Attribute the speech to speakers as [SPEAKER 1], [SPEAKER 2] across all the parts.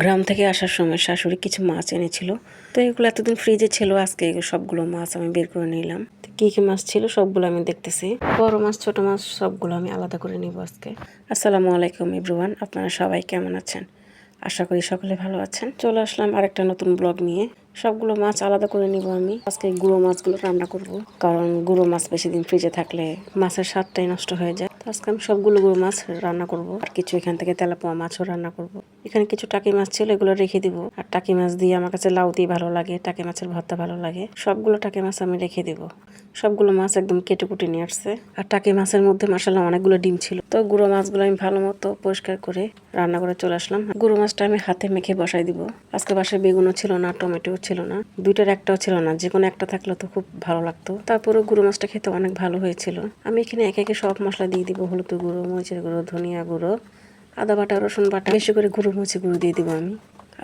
[SPEAKER 1] গ্রাম থেকে আসার সময় শাশুড়ি কিছু মাছ এনেছিল। তো এগুলো এতদিন ফ্রিজে ছিল, আজকে সবগুলো মাছ আমি বের করে নিলাম। কি কি মাছ ছিল সবগুলো আমি দেখতেছি। বড় মাছ, ছোট মাছ সবগুলো আমি আলাদা করে নিব আজকে। আসসালামু আলাইকুম ইব্রুয়ান আপনারা সবাই কেমন আছেন? আশা করি সকলে ভালো আছেন। চলে আসলাম আরেকটা নতুন ব্লগ নিয়ে। সবগুলো মাছ আলাদা করে নিব আমি। আজকে গুঁড়ো মাছগুলো রান্না করব, কারণ গুঁড়ো মাছ বেশি দিন ফ্রিজে থাকলে মাছের স্বাদটাই নষ্ট হয়ে যায়। আজকে আমি সবগুলো গুঁড়ো মাছ রান্না করব। আর কিছু এখান থেকে তেলাপোয়া মাছও রান্না করব। এখানে কিছু টাকি মাছ ছিল, এগুলো রেখে দিব। আর টাকি মাছ দিয়ে আমার কাছে লাউ দিয়ে ভালো লাগে, টাকি মাছের ভর্তা ভালো লাগে। সবগুলো টাকি মাছ আমি রেখে দিব। সবগুলো মাছ একদম কেটে কুটে নিয়ে আসছে। আর টাকি মাছের মধ্যে মাসাল্লাহ অনেকগুলো ডিম ছিল। তো গুঁড়ো মাছগুলো আমি ভালো মতো পরিষ্কার করে রান্না করে চলে আসলাম। গুঁড়ো মাছটা আমি হাতে মেখে বসাই দিব। আজকে বাসায় বেগুনও ছিল না, টমেটোও ছিল না। দুইটার একটাও ছিল না যে কোনো একটা থাকলে তো খুব ভালো লাগতো। তারপরে গুঁড়ো মাছটা খেতে অনেক ভালো হয়েছিল। আমি এখানে একে একে সব মশলা দিয়ে দিব। হলুদ গুঁড়ো, মরিচের গুঁড়ো, ধনিয়া গুঁড়ো, আদা বাটা, রসুন বাটা, বেশি করে গুঁড়ো, মরিচের গুঁড়ো দিয়ে দিব আমি।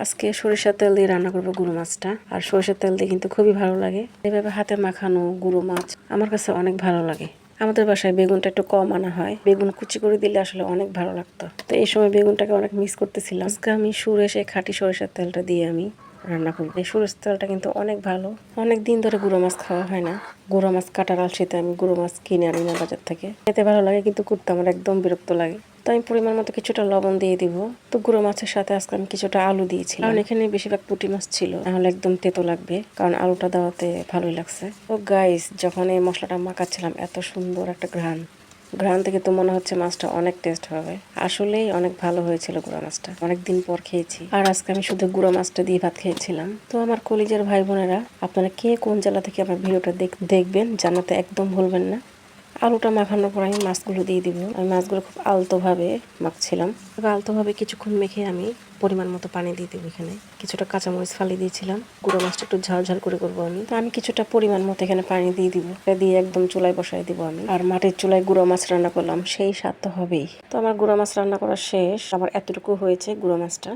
[SPEAKER 1] আজকে সরিষার তেল দিয়ে রান্না করব গুঁড়ো মাছটা। আর সরিষার তেল দিয়ে কিন্তু খুবই ভালো লাগে। এভাবে হাতে মাখানো গুঁড়ো মাছ আমার কাছে অনেক ভালো লাগে। আমাদের বাসায় বেগুনটা একটু কম আনা হয়। বেগুন কুচি করে দিলে আসলে অনেক ভালো লাগতো। তো এই সময় বেগুনটাকে অনেক মিস করতেছিলাম। আজকে আমি সুরে এসে খাঁটি সরিষার তেলটা দিয়ে আমি রান্না করব সরিষার তেলটা কিন্তু অনেক ভালো। অনেক দিন ধরে গুঁড়ো মাছ খাওয়া হয় না। গুঁড়ো মাছ কাটার আলসিতে আমি গুঁড়ো মাছ কিনে আনি না বাজার থেকে। খেতে ভালো লাগে কিন্তু করতে আমার একদম বিরক্ত লাগে। তো আমি পরিমাণ মতো কিছুটা লবণ দিয়ে দিব। তো গুঁড়ো মাছের সাথে আজকে আমি কিছুটা আলু দিয়েছিলাম। কারণ এখানে বেশিরভাগ পুঁটি মাছ ছিল। তাহলে একদম তেতো লাগবে। কারণ আলুটা দেওয়াতে ভালোই লাগছে। তো গাইস যখন এই মশলাটা মাখাচ্ছিলাম, এত সুন্দর একটা ঘ্রাণ। ঘ্রাণ থেকে তো মনে হচ্ছে মাছটা অনেক টেস্ট হবে। আসলেই অনেক ভালো হয়েছিল গুঁড়া মাছটা। অনেকদিন পর খেয়েছি। আর আজকে আমি শুধু গুঁড়া মাছটা দিয়ে ভাত খেয়েছিলাম। তো আমার কলিজের ভাই বোনেরা, আপনারা কে কোন জেলা থেকে আমার ভিডিওটা দেখবেন জানাতে একদম ভুলবেন না। আলুটা মাখানোর পর আমি মাছগুলো দিয়ে দিব। আমি মাছগুলো খুব আলতোভাবে মাখছিলাম। আলতোভাবে কিছুক্ষণ মেখে আমি পরিমাণ মতো পানি দিয়ে দেবো এখানে। কিছুটা কাঁচামরিচ ফালি দিয়েছিলাম। গুঁড়ো মাছটা একটু ঝাল ঝাল করে করব আমি। তো আমি কিছুটা পরিমাণ মতো এখানে পানি দিয়ে দিব। এটা দিয়ে একদম চুলায় বসাই দিব আমি। আর মাটির চুলায় গুঁড়ো মাছ রান্না করলাম। সেই স্বাদ তো হবেই। তো আমার গুঁড়ো মাছ রান্না করা শেষ। আমার এতটুকু হয়েছে গুঁড়ো মাছটা।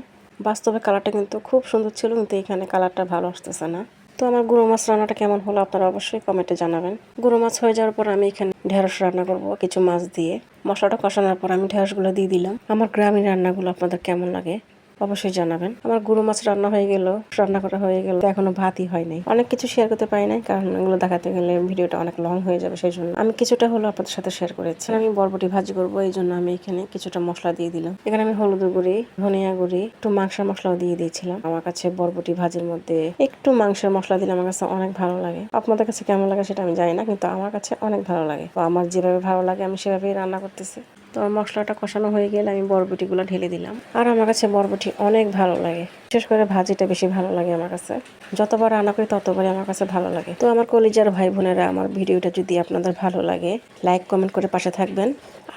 [SPEAKER 1] বাস্তবে কালারটা কিন্তু খুব সুন্দর ছিল, কিন্তু এখানে কালারটা ভালো আসতেছে না। তো আমার গুঁড়ো মাছ রান্নাটা কেমন হলো আপনারা অবশ্যই কমেন্টে জানাবেন। গুঁড়ো মাছ হয়ে যাওয়ার পর আমি এখানে ঢেঁড়স রান্না করব, কিছু মাছ দিয়ে। মশলাটা কষানোর পর আমি ঢেঁড়সগুলো দিয়ে দিলাম। আমার গ্রামীণ রান্নাগুলো আপনাদের কেমন লাগে অবশ্যই জানাবেন। আমার গুঁড়ো মাছ রান্না হয়ে গেল, রান্না করা হয়ে গেল। এখনও ভাতই হয় নাই। অনেক কিছু শেয়ার করতে পারি নাই, কারণ এগুলো দেখাতে গেলে ভিডিওটা অনেক লং হয়ে যাবে সেই জন্য আমি কিছুটা হলো আপনাদের সাথে শেয়ার করেছি। আমি বরবটি ভাজি করব, এই জন্য আমি এখানে কিছুটা মশলা দিয়ে দিলাম। এখানে আমি হলুদ গুঁড়ি, ধনিয়া গুঁড়ি, একটু মাংসের মশলাও দিয়ে দিয়েছিলাম। আমার কাছে বরবটি ভাজির মধ্যে একটু মাংসের মশলা দিলে আমার কাছে অনেক ভালো লাগে। আপনাদের কাছে কেমন লাগে সেটা আমি জানি না, কিন্তু আমার কাছে অনেক ভালো লাগে। তো আমার যেভাবে ভালো লাগে, আমি সেভাবেই রান্না করতেছি। তো মশলাটা কষানো হয়ে গেলে আমি বরবটিগুলো ঢেলে দিলাম। আর আমার কাছে বরবটি অনেক ভালো লাগে। বিশেষ করে ভাজিটা বেশি ভালো লাগে আমার কাছে। যতবার রান্না করি ততবারই আমার কাছে ভালো লাগে। তো আমার কলিজার ভাই বোনেরা আমার ভিডিওটা যদি আপনাদের ভালো লাগে, লাইক, কমেন্ট করে পাশে থাকবেন।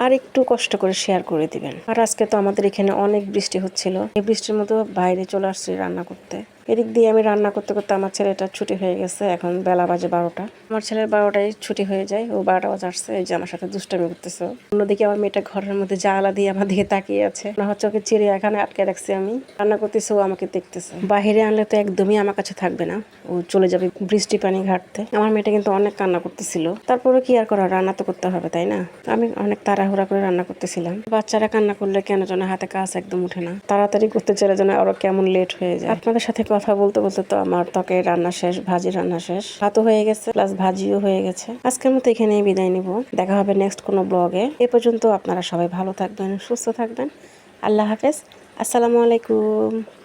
[SPEAKER 1] আর একটু কষ্ট করে শেয়ার করে দিবেন। আর আজকে তো আমাদের এখানে অনেক বৃষ্টি হচ্ছিল। এই বৃষ্টির মতো বাইরে চলে আসছি রান্না করতে। এদিক দিয়ে আমি রান্না করতে করতে আমার ছেলেটা ছুটি হয়ে গেছে, এখন বেলা বাজে বারোটা। আমার ছেলের বারোটায় ছুটি হয়ে যায়, ও বারোটা বাজে আসছে, এই যে আমার সাথে দুষ্টামি করতেছে। অন্যদিকে আমার মেয়েটা ঘরের মধ্যে জালা দিয়ে আমার দিকে তাকিয়ে আছে। না হচ্ছে ওকে চিড়িয়াখানে আটকে রাখছি আমি। রান্না করতেছে, ও আমাকে দেখতেছে। বাহিরে আনলে তো একদমই আমার কাছে থাকবে না। ও চলে যাবে বৃষ্টি পানি ঘাটতে। আমার মেয়েটা কিন্তু অনেক কান্না করতেছিল। তারপরে কি আর করা রান্না তো করতে হবে, তাই না? আমি অনেক তাড়াহুড়া করে রান্না করতেছিলাম। বাচ্চারা কান্না করলে কেন যেন হাতে কাজ একদম উঠে না। তাড়াতাড়ি করতে চলে যেন আরও কেমন লেট হয়ে যায়। আপনাদের সাথে কথা বলতে বলতে তো আমার ত্বকে রান্না শেষ, ভাজি রান্না শেষ। ভাতও হয়ে গেছে প্লাস ভাজিও হয়ে গেছে। আজকের মতো এখানেই বিদায় নিব। দেখা হবে নেক্সট কোনো ব্লগে এ পর্যন্ত আপনারা সবাই ভালো থাকবেন, সুস্থ থাকবেন। আল্লাহ হাফেজ। আসসালামু আলাইকুম।